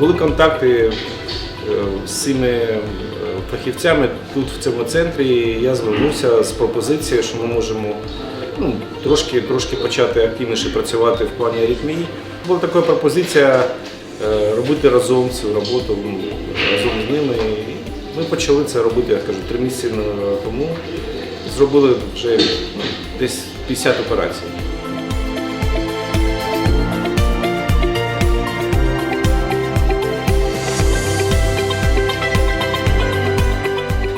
Були контакти е, з цими е, фахівцями тут в цьому центрі. Я звернувся з пропозицією, що ми можемо ну, трошки, трошки почати активніше працювати в плані аритмії. Була така пропозиція е, робити разом цю роботу разом з ними. Ми почали це робити, я кажу, три місяці тому. Зробили вже ну, десь 50 операцій.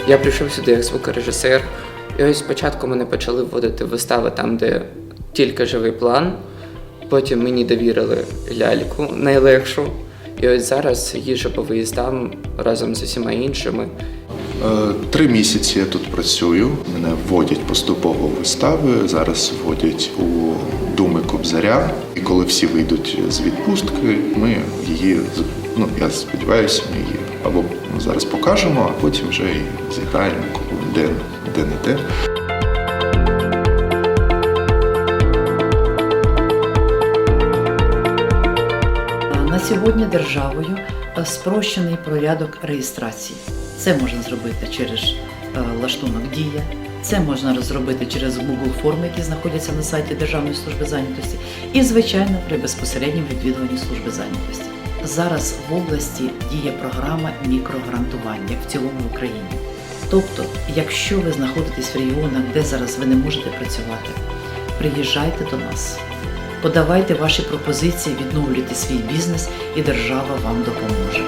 Я прийшов сюди як звукорежисер, і ось спочатку мене почали вводити вистави там, де тільки живий план. Потім мені довірили ляльку найлегшу. І ось зараз їжджу по виїздам разом з усіма іншими. Е, Три місяці я тут працюю. Мене вводять поступово вистави. Зараз вводять у думи Кобзаря. І коли всі вийдуть з відпустки, ми її ну я сподіваюся, ми її або зараз покажемо, а потім вже і зіграємо де, де не де. На сьогодні державою е, спрощений порядок реєстрації. Це можна зробити через е, лаштунок Дія, це можна зробити через Google форми, які знаходяться на сайті Державної служби зайнятості, і, звичайно, при безпосередньому відвідуванні служби зайнятості. Зараз в області діє програма мікрогрантування в цілому в Україні. Тобто, якщо ви знаходитесь в регіонах, де зараз ви не можете працювати, приїжджайте до нас. Подавайте ваші пропозиції, відновлюйте свій бізнес, і держава вам допоможе.